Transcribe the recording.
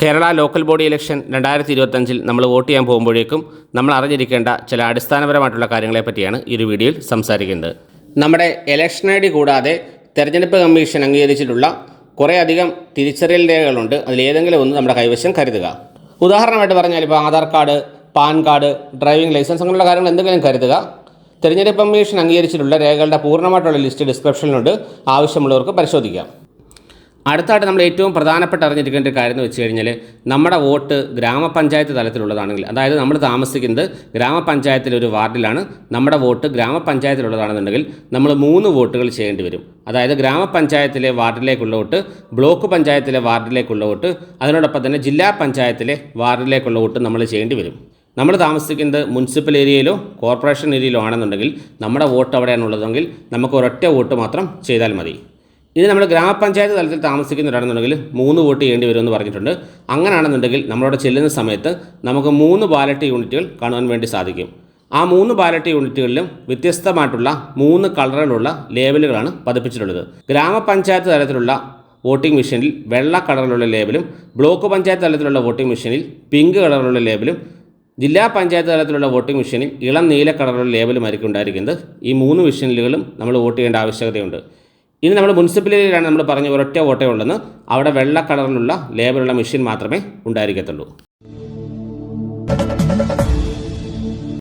Kerala local body election രണ്ടായിരത്തി ഇരുപത്തഞ്ചിൽ നമ്മൾ വോട്ട് ചെയ്യാൻ പോകുമ്പോഴേക്കും നമ്മൾ അറിഞ്ഞിരിക്കേണ്ട ചില അടിസ്ഥാനപരമായിട്ടുള്ള കാര്യങ്ങളെ പറ്റിയാണ് ഈ ഒരു വീഡിയോയിൽ സംസാരിക്കുന്നത്. നമ്മുടെ ഇലക്ഷൻ ഐ ഡി കൂടാതെ തെരഞ്ഞെടുപ്പ് കമ്മീഷൻ അംഗീകരിച്ചിട്ടുള്ള കുറേയധികം തിരിച്ചറിയൽ രേഖകളുണ്ട്. അതിലേതെങ്കിലും ഒന്ന് നമ്മുടെ കൈവശം കരുതുക. ഉദാഹരണമായിട്ട് പറഞ്ഞാൽ ഇപ്പോൾ Aadhaar card PAN card driving licence അങ്ങനെയുള്ള കാര്യങ്ങൾ എന്തെങ്കിലും കരുതുക. തെരഞ്ഞെടുപ്പ് കമ്മീഷൻ അംഗീകരിച്ചിട്ടുള്ള രേഖകളുടെ പൂർണമായിട്ടുള്ള ലിസ്റ്റ് ഡിസ്ക്രിപ്ഷനിലുണ്ട്. ആവശ്യമുള്ളവർക്ക് പരിശോധിക്കാം. അടുത്തായിട്ട് നമ്മൾ ഏറ്റവും പ്രധാനപ്പെട്ട അറിഞ്ഞിരിക്കേണ്ട കാര്യം എന്ന് വെച്ച് കഴിഞ്ഞാൽ നമ്മുടെ വോട്ട് ഗ്രാമപഞ്ചായത്ത് തലത്തിലുള്ളതാണെങ്കിൽ അതായത് നമ്മൾ താമസിക്കുന്നത് ഗ്രാമപഞ്ചായത്തിലെ ഒരു വാർഡിലാണ് നമ്മുടെ വോട്ട് ഗ്രാമപഞ്ചായത്തിലുള്ളതാണെന്നുണ്ടെങ്കിൽ നമ്മൾ മൂന്ന് വോട്ടുകൾ ചെയ്യേണ്ടി വരും. അതായത് ഗ്രാമപഞ്ചായത്തിലെ വാർഡിലേക്കുള്ള വോട്ട് ബ്ലോക്ക് പഞ്ചായത്തിലെ വാർഡിലേക്കുള്ള വോട്ട് അതിനോടൊപ്പം തന്നെ ജില്ലാ പഞ്ചായത്തിലെ വാർഡിലേക്കുള്ള വോട്ട് നമ്മൾ ചെയ്യേണ്ടി വരും. നമ്മൾ താമസിക്കുന്നത് മുനിസിപ്പൽ ഏരിയയിലോ കോർപ്പറേഷൻ ഏരിയയിലോ ആണെന്നുണ്ടെങ്കിൽ നമ്മുടെ വോട്ട് അവിടെയാണുള്ളതെങ്കിൽ നമുക്ക് ഒരൊറ്റ വോട്ട് മാത്രം ചെയ്താൽ മതി. ഇത് നമ്മൾ ഗ്രാമപഞ്ചായത്ത് തലത്തിൽ താമസിക്കുന്നവരാണെന്നുണ്ടെങ്കിൽ മൂന്ന് വോട്ട് ചെയ്യേണ്ടി വരുമെന്ന് പറഞ്ഞിട്ടുണ്ട്. അങ്ങനെയാണെന്നുണ്ടെങ്കിൽ നമ്മളവിടെ ചെല്ലുന്ന സമയത്ത് നമുക്ക് മൂന്ന് ബാലറ്റ് യൂണിറ്റുകൾ കാണുവാൻ വേണ്ടി സാധിക്കും. ആ മൂന്ന് ബാലറ്റ് യൂണിറ്റുകളിലും വ്യത്യസ്തമായിട്ടുള്ള മൂന്ന് കളറിലുള്ള ലേബലുകളാണ് പതിപ്പിച്ചിട്ടുള്ളത്. ഗ്രാമപഞ്ചായത്ത് തലത്തിലുള്ള വോട്ടിംഗ് മെഷീനിൽ വെള്ള കളറിലുള്ള ലേബലും ബ്ലോക്ക് പഞ്ചായത്ത് തലത്തിലുള്ള വോട്ടിംഗ് മെഷീനിൽ പിങ്ക് കളറിലുള്ള ലേബലും ജില്ലാ പഞ്ചായത്ത് തലത്തിലുള്ള വോട്ടിംഗ് മെഷീനിൽ ഇളം നീല കളറിലുള്ള ലേബലുമായിരിക്കും ഉണ്ടായിരിക്കുന്നത്. ഈ മൂന്ന് മെഷീനുകളും നമ്മൾ വോട്ട് ചെയ്യേണ്ട ആവശ്യകതയുണ്ട്. ഇനി നമ്മൾ മുനിസിപ്പാലിറ്റിയിലാണ് നമ്മൾ പറഞ്ഞ ഒരൊറ്റ വോട്ടേ ഉള്ളെന്ന് അവിടെ വെള്ള കളറിലുള്ള ലേബലുള്ള മെഷീൻ മാത്രമേ ഉണ്ടായിരിക്കത്തുള്ളൂ.